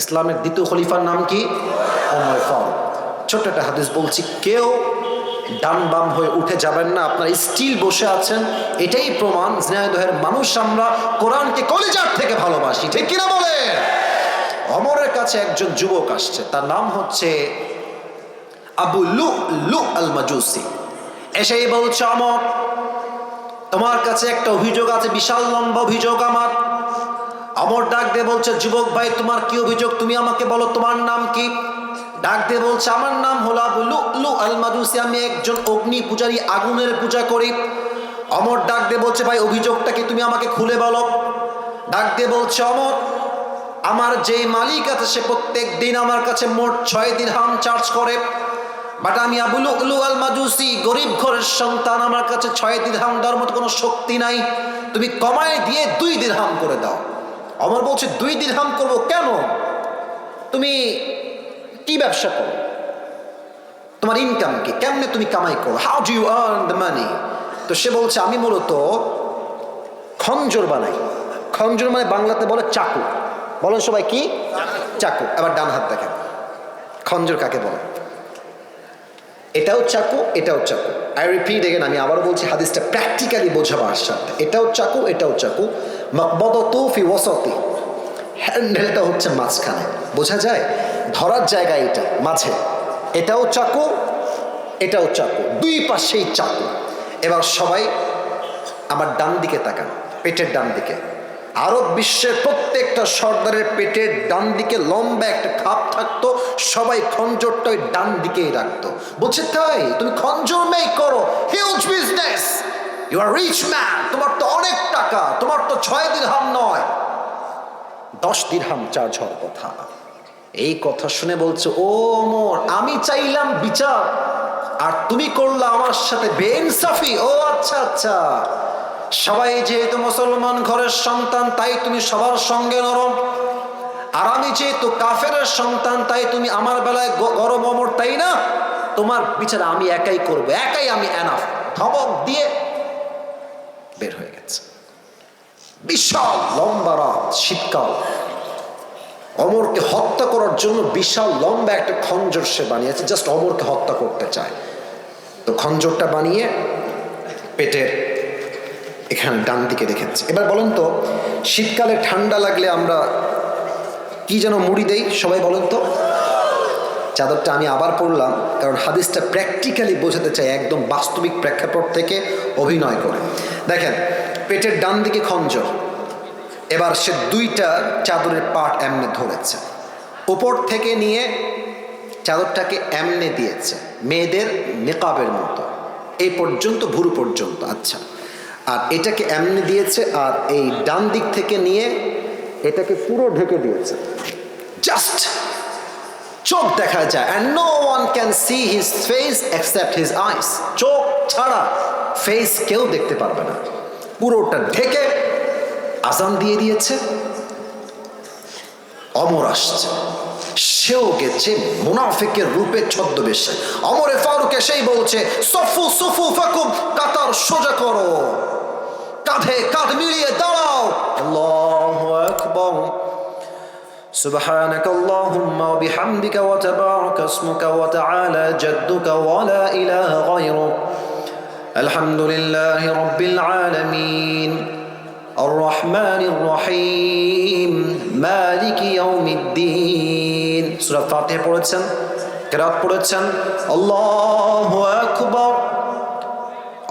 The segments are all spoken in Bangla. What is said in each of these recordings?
ইসলামের দ্বিতীয় খলিফার নাম কি? ওমর ফারুক। ছোট্ট একটা হাদিস বলছি, কেউ ডান বাম হয়ে উঠে যাবেন না, আপনার স্টিল বসে আছেন, এটাই প্রমাণ স্নেহদহের মানুষ আমরা কোরআনকে কলিজার থেকে ভালোবাসি, ঠিক কিনা বলে? অমরের কাছে একজন যুবক আসছে, তার নাম হচ্ছে আবু লু লু আল মাজুসি এসেই বলছে, অমর, তোমার কাছে একটা অভিযোগ আছে, বিশাল লম্বা অভিযোগ আমার। অমর ডাক দিয়ে বলছে, যুবক ভাই, তোমার কি অভিযোগ? তুমি আমাকে বলো, তোমার নাম কি? ডাক দিয়ে বলছে, আমার নাম হলো আবু লু আল মাজুসি আমি একজন অগ্নি পূজারী, আগুনের পূজা করি। অমর ডাক দিয়ে বলছে, ভাই, অভিযোগটা কি তুমি আমাকে খুলে বলো? ডাক দিয়ে বলছে, অমর, আমার যেই মালিক আছে, সে প্রত্যেক দিন আমার কাছে মোট ছয় দিন হাম চার্জ করে। বাট আমি আবুল আল মাজুসি গরিব ঘরের সন্তান, আমার কাছে ছয় দিরহাম দেওয়ার মতো কোনো শক্তি নাই। তুমি কমায় দিয়ে দুই দিরহাম করে দাও। আমার বলছে, দুই দিরহাম করব কেন? তুমি কি ব্যবসা করো? তোমার ইনকাম কি? কেমনে তুমি কামাই করো? How do you earn the money তো সে বলছে, আমি মূলত খঞ্জর বানাই। খঞ্জর মানে বাংলাতে বলে চাকু। বলেন সবাই কি? চাকু। এবার ডান হাত দেখেন। খঞ্জর কাকে বলে? এটাও চাকু এটাও চাকু। আই রিপিট এগেন আমি আবারও বলছি, হাদিসটা প্র্যাকটিক্যালি বোঝাবার সাথে এটাও চাকু এটাও চাকু। মকবদত ফি ওয়াসতি। হ্যান্ডেলটা হচ্ছে মাঝখানে। বোঝা যায়? ধরার জায়গা এটা, মাঝে। এটাও চাকু এটাও চাকু। দুই পাশেই চাকু। এবার সবাই আমার ডান দিকে তাকান, পেটের ডান দিকে। আরব বিশ্বের প্রত্যেকটা সর্দারের পেটের ডান দিকে লম্বা একটা খাপ থাকতো, সবাই খঞ্জরটা ওই ডান দিকেই রাখতো। বলছে, তাই, তুমি খঞ্জর মেই করো huge business you are rich man তোমার তো অনেক টাকা, তোমার তো ছয় দিরহাম নয়। দশ দিরহাম চার্জ হওয়ার কথা। এই কথা শুনে বলছে, ও মোর আমি চাইলাম বিচার। আর তুমি করলা আমার সাথে বেইনসাফি। ও আচ্ছা আচ্ছা। সবাই যেহেতু মুসলমান ঘরের সন্তান, তাই তুমি সবার সঙ্গে নরম। আর আমি যেহেতু কাফের সন্তান, তাই তুমি আমার বেলায় গরম অমর, তাই না? তোমার বিচার আমি একাই করব, একাই আমি এনাফ ধমক দিয়ে বের হয়ে গেছে। বিশাল লম্বা রাত, শীতকাল। অমরকে হত্যা করার জন্য বিশাল লম্বা একটা খঞ্জর সে বানিয়েছে জাস্ট অমরকে হত্যা করতে চায়। তো খঞ্জরটা বানিয়ে পেটের এখানে ডান দিকে রেখেছে এবার বলেন তো, শীতকালে ঠান্ডা লাগলে আমরা কি যেন মুড়ি দেই? সবাই বলেন তো। চাদরটা আমি আবার পড়লাম কারণ হাদিসটা প্র্যাকটিক্যালি বোঝাতে চাই, একদম বাস্তবিক প্রেক্ষাপট থেকে অভিনয় করে। দেখেন, পেটের ডান দিকে খঞ্জর, এবার সে দুইটা চাদরের পাট এমনে ধরেছে। উপর থেকে নিয়ে চাদরটাকে এমনে দিয়েছে, মেয়েদের মেকআপের মতো। এই পর্যন্ত, ভুরু পর্যন্ত আচ্ছা। আর এটাকে এমনি দিয়েছে, আর এই ডান দিক থেকে নিয়ে এটাকে পুরো ঢেকে দিয়েছে। জাস্ট চোখ দেখা যায় and no one can see his face except his eyes চোখ ছাড়া ফেস কেউ দেখতে পারবে না। পুরোটা ঢেকে আজান দিয়ে দিয়েছে। অমর আসছে। সেও গেছে মুনাফিকের রূপে ছদ্মবেশে অমরে ফারুক এসেই বলছে সফু সফু ফাকুম কাতার সোজা করো কাঁধে কাঁধ মিলিয়ে দাঁড়াও আল্লাহু আকবার سبحانك اللهم وبحمدك وتبارك اسمك وتعالى جدك ولا إله غيرك الحمد لله رب العالمين الرحمن الرحيم مالك يوم الدين সুরা ফাতে পড়েছেন কেরাত পড়েছেন। আল্লাহ আকবর।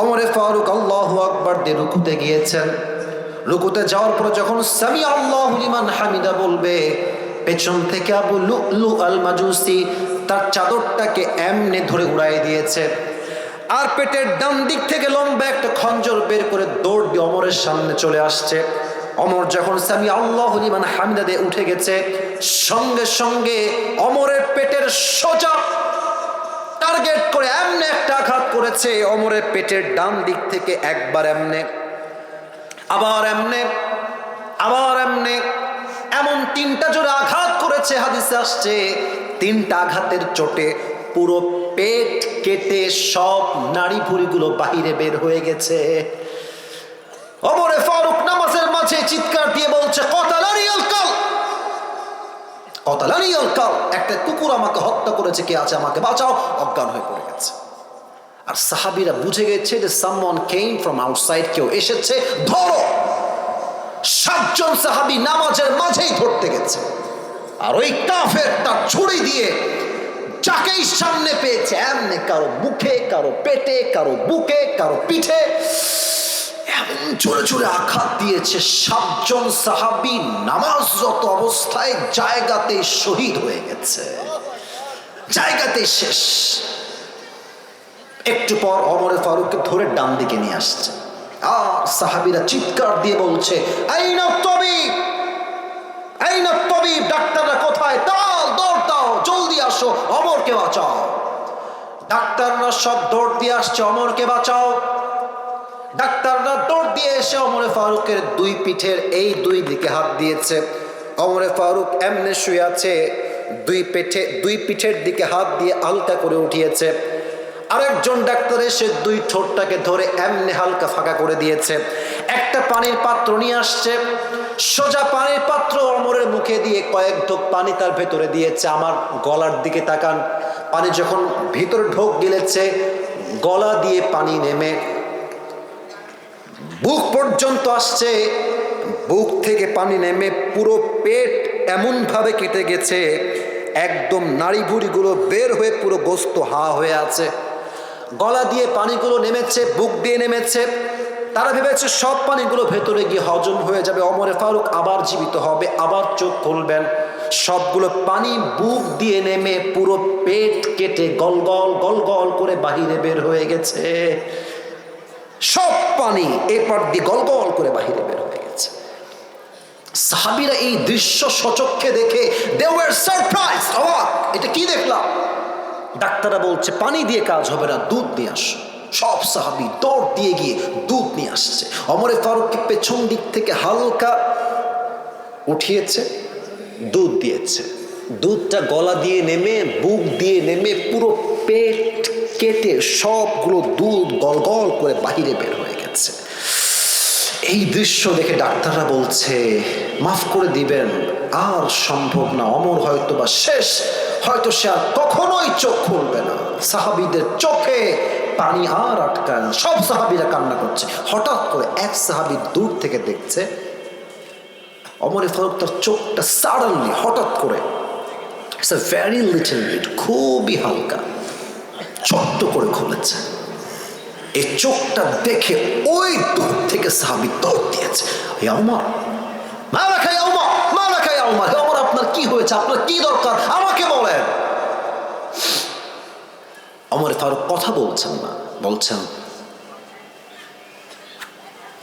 অমরে ফারুক আল্লাহ আকবর দিয়ে রুকুতে গিয়েছেন। রুকুতে যাওয়ার পর যখন সামি আল্লাহ হামিদা বলবে, পেছন থেকে আবু লু আল মাজুসি তার চাদরটাকে এমনে ধরে উড়াই দিয়েছে। আর পেটের ডান দিক থেকে লম্বা একটা খঞ্জর বের করে দৌড় দিয়ে অমরের সামনে চলে আসছে। অমর যখন সামি আল্লাহ হামিদা দিয়ে উঠে গেছে সঙ্গে সঙ্গে অমরের পেটের সোজা টার্গেট করে এমনি একটা আঘাত করেছে। অমরের পেটের ডান দিক থেকে একবার এমনে, আবার এমনে আবার এমনে। এমন তিনটা জোরে আঘাত করেছে, হাদিসে আসছে। তিনটা আঘাতের চোটে পুরো পেট কেটে সব নাড়ি ভুড়িগুলো বাহিরে বের হয়ে গেছে। অমরে ফারুক নামাজের মাঝে চিৎকার দিয়ে বলছে কথা কতালারি আলকাল কতালানি কাল, একটা কুকুর আমাকে হত্যা করেছে, কে আছে আমাকে বাঁচাও, অজ্ঞান হয়ে পড়ে গেছে। আর সাহাবিরা বুঝে গেছে যে সামওয়ান কেম ফ্রম আউটসাইড কেউ এসেছে, ধরো! সাতজন সাহাবি নামাজের মাঝেই ধরতে গেছে। আর ওই কাফের তার ছুরি দিয়ে যাকেই সামনে পেয়েছে, এমনি কারও মুখে, কারও পেটে, কারও বুকে, কারও পিঠে এমন জোরে জোরে আঘাত দিয়েছে সাতজন সাহাবি, নামাজরত অবস্থায় জায়গাতে শহীদ হয়ে গেছে। জায়গাতে শেষ। একটু পর অমরে ফারুককে ধরে ডান দিকে নিয়ে আসছে। আর সাহাবিরা চিৎকার দিয়ে বলছে এই না তবিব! এই না তবিব! ডাক্তাররা কোথায়? দাও দৌড় দাও, জলদি আসো, অমরকে বাঁচাও। ডাক্তাররা সব দৌড় দিয়ে আসছে, অমরকে বাঁচাও। ডাক্তাররা দৌড় দিয়ে এসে অমরে ফারুকের দুই পিঠের এই দুই দিকে হাত দিয়েছে। অমরে ফারুক এমনে শুয়ে আছে, দুই পিঠে দুই পিঠের দিকে হাত দিয়ে হালকা করে উঠিয়েছে। আরেকজন ডাক্তার এসে দুই ঠোঁটটাকে ধরে এমনি হালকা ফাঁকা করে দিয়েছে। একটা পানির পাত্র নিয়ে আসছে। সোজা পানির পাত্র অমরের মুখে দিয়ে কয়েক ঢোক পানি তার ভেতরে দিয়েছে। আমার গলার দিকে তাকান। পানি যখন ভিতরে ঢোক গিলেছে, গলা দিয়ে পানি নেমে বুক পর্যন্ত আসছে, বুক থেকে পানি নেমে পুরো পেট এমনভাবে কেটে গেছে, একদম নাড়ি ভুড়িগুলো বের হয়ে পুরো গোস্ত হা হয়ে আছে। গলা দিয়ে পানিগুলো নেমেছে, বুক দিয়ে নেমেছে। তারা ভেবেছে সব পানিগুলো ভেতরে গিয়ে হজম হয়ে যাবে। অমরে ফারুক আবার জীবিত হবে, আবার চোখ খুলবেন। সবগুলো পানি বুক দিয়ে নেমে পুরো পেট কেটে গল গল গল গল করে বাহিরে বের হয়ে গেছে। সব পানি এপার দিয়ে গল গল করে বাহিরে বের হয়ে গেছে। সাহাবিরা এই দৃশ্য সচক্ষে দেখে দে ওয়ার সারপ্রাইজ অবাক। এটা কি দেখলাম? ডাক্তাররা বলছে, পানি দিয়ে কাজ হবে না, দুধ নিয়ে আসো। সব সাহাবি দৌড় দিয়ে গিয়ে দুধ নিয়ে আসছে। অমরে ফারুককে পেছন দিক থেকে হালকা উঠিয়েছে, দুধ দিয়েছে। দুধটা গলা দিয়ে নেমে, বুক দিয়ে নেমে পুরো পেট কেটে সবগুলো দুধ গল গল করে বাহিরে বের হয়ে গেছে। এই দৃশ্য দেখে ডাক্তাররা বলছে, মাফ করে দিবেন, আর সম্ভব না। অমর হয়তো বা শেষ, হয়তো সে আর কখনোই চোখ খুলবে না। সাহাবিদের চোখে পানি আর আটকায় না। সব সাহাবিরা কান্না করছে। হঠাৎ করে এক সাহাবি দূর থেকে দেখছে, অমরে ফারুক তার চোখটা সাডেনলি হঠাৎ করে ইটস ভ্যারি লিটল বিট খুবই হালকা ছোট্ট করে খুলেছে এই চোখটা দেখে ওই দূর থেকে সাহাবি দৌড় দিয়েছে। হে অমর মা রাখাই অমর মা রাখাই অমর হে আপনার কি হয়েছে? আপনার কি দরকার? আমাকে বলেন। অমর ফারুক কথা বলছেন না, বলছেন,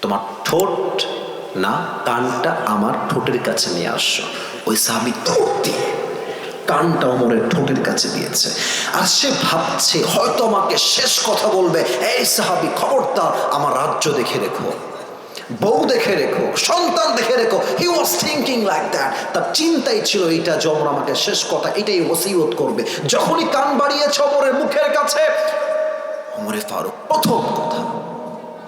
তোমার ঠোঁট না, কানটা আমার ঠোঁটের কাছে নিয়ে আসো। ওই সাহাবি দৌড় দিয়ে কানটা অমরের ঠোঁটের কাছে দিয়েছে। আর সে ভাবছে, হয়তো আমাকে শেষ কথা বলবে, এই সাহাবি, খবরদার, আমার রাজ্য দেখে রেখো। বউ দেখে রেখো, সন্তান দেখে রেখো। He was thinking like that তার চিন্তাই ছিল এইটা যে অমর আমাকে শেষ কথা, এটাই ওসিয়ত করবে। যখনই কান বাড়িয়েছে অমরের মুখের কাছে, অমরে ফারুক, প্রথম কথা,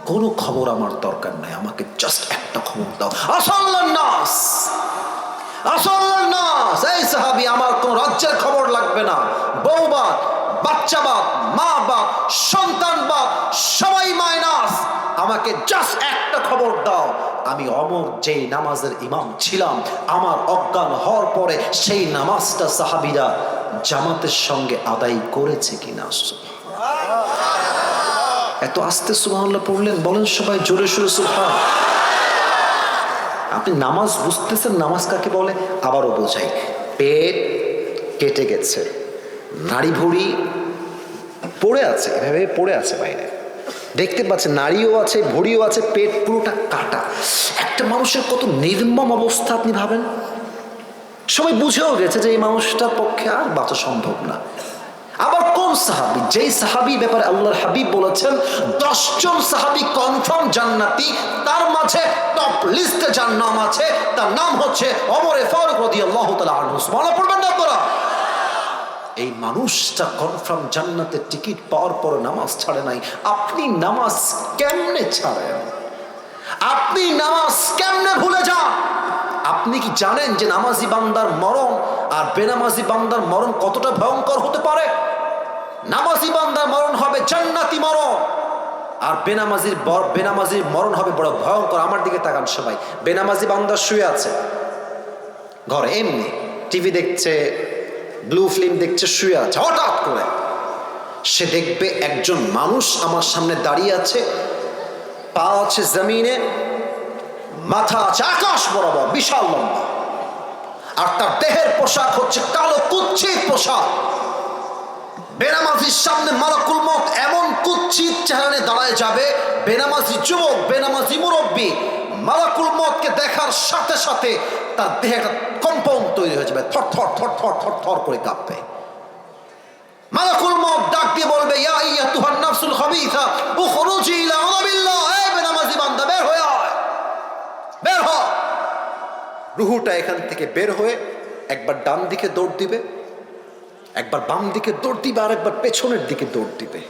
কোনো খবর আমার দরকার নাই, আমাকে জাস্ট একটা খবর দাও। আসাল্লাহ নাস এই সাহাবি, আমার কোন রাজ্যের খবর লাগবে না। বউবাদ, বাচ্চাবাদ মা বাপ সন্তান বাপ সবাই মাইনাস। আমাকে জাস্ট একটা খবর দাও। আমি অমর যেই নামাজের ইমাম ছিলাম, আমার অজ্ঞান হওয়ার পরে সেই নামাজটা সাহাবিরা জামাতের সঙ্গে আদায় করেছে কিনা? এত আস্তে সুবহানাল্লাহ পড়লেন, বলেন সবাই জোরে সোরে সুবহান। আপনি নামাজ বুঝতেছেন, নামাজ কাকে বলে? আবারও বোঝাই। পেট কেটে গেছে। নাড়ি ভুড়ি পড়ে আছে, এভাবে পড়ে আছে বাইরে। দেখতে পাচ্ছে নাড়িও আছে, ভুড়িও আছে, পেট পুরোটা কাটা। একটা মানুষের কত নির্মম অবস্থা, আপনি ভাবেন? সবাই বুঝেও গেছে যে এই মানুষটার পক্ষে আর বাঁচা সম্ভব না। আবার কোন সাহাবি, যেই সাহাবি ব্যাপারে আল্লাহর হাবিব বলেছেন, দশজন সাহাবি কনফার্ম জান্নাতি, তার মাঝে টপ লিস্টে যার নাম আছে, তার নাম হচ্ছে অমরে ফারুক রাদিয়াল্লাহু তাআলা আনহু। মনে পড়বেন না আপনারা? এই মানুষটা কনফার্ম জান্নাতের টিকিট পাওয়ার পর নামাজ ছাড়ে নাই। আপনি নামাজ কেমনে ছাড়েন? আপনি নামাজ কেমনে ভুলে যান? আপনি কি জানেন যে নামাজি বান্দার মরণ আর বেনামাজি বান্দার মরণ কতটা ভয়ঙ্কর হতে পারে? নামাজি বান্দার মরণ হবে জান্নাতি মরণ। আর বেনামাজির বেনামাজির মরণ হবে বড় ভয়ঙ্কর। আমার দিকে তাকান সবাই। বেনামাজি বান্দা শুয়ে আছে। ঘরে এমনি। টিভি দেখছে ব্লু ফিল্ম দেখছে, শুয়ে আছে। হঠাৎ করে সে দেখবে একজন মানুষ আমার সামনে দাঁড়িয়ে আছে। পা আছে জমিনে, মাথা আছে আকাশ বরাবর, বিশাল লম্বা। আর তার দেহের পোশাক হচ্ছে কালো কুচ্ছিত পোশাক। বেনামাজির সামনে মালাকুল মত এমন কুচ্ছিত চেহারানে দাঁড়ায় যাবে, বেনামাজি যুবক, বেনামাজি মুরব্বী, মালাকুল মতকে দেখার সাথে সাথে তার দেহে একটা কম্পাউন্ড তৈরি হয়ে যাবে, থর থর থর থর থর থর করে কাঁপবে। মালাকুল মত ডাক দিয়ে বলবে, ইয়া আইয়াতুহান নাফসুল খাবিসা, উখরুজি ইলা গাদাবিল্লাহ এ বেনামাজি বান্দা, বের হয়ে বের হ। রুহুটা এখান থেকে বের হয়ে একবার ডান দিকে দৌড় দিবে একবার বাম দিকে দৌড় দিবে আর একবার পেছনের দিকে দৌড় দিবে।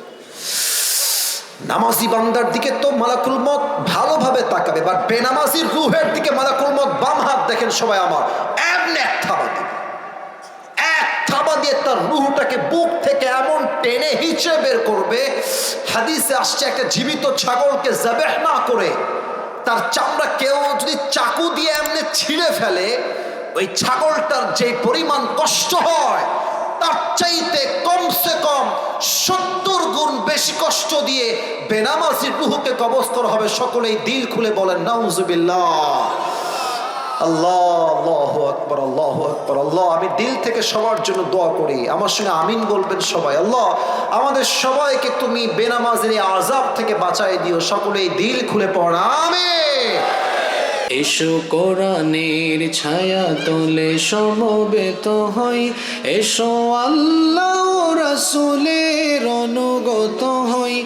নামাজি বান্দার দিকে তো মালাকুল মত ভালোভাবে তাকাবে বাট বেনামাজির রুহের দিকে মালাকুল মত বাম হাত দেখেন সবাই আমার, এমনি এক থাবা দিবে। এক থাবা দিয়ে তার রুহটাকে বুক থেকে এমন টেনে হিচড়ে বের করবে, হাদিসে আসছে একটা জীবিত ছাগলকে জাবেহ না করে তার চামড়া কেউ যদি চাকু দিয়ে এমনি ছিঁড়ে ফেলে, ওই ছাগলটার যে পরিমাণ কষ্ট হয় তার চাইতে কমসে কম সত্তর গুণ বেশি কষ্ট দিয়ে বেনামাজির রুহুকে কবজ করা হবে। সকলেই দিল খুলে বলেন, নাউজুবিল্লাহ। আমি দিল থেকে সবার জন্য দোয়া করি। আমার সঙ্গে আমিন বলবেন সবাই। আল্লাহ, আমাদের সবাইকে তুমি বেনামাজের আজাব থেকে বাঁচাই দিও। সকলেই দিল খুলে পড়া আমিন। এসো কোরআনের ছায়া তোলে সমবেত হই। এসো আল্লাহ রসুলের অনুগত হই।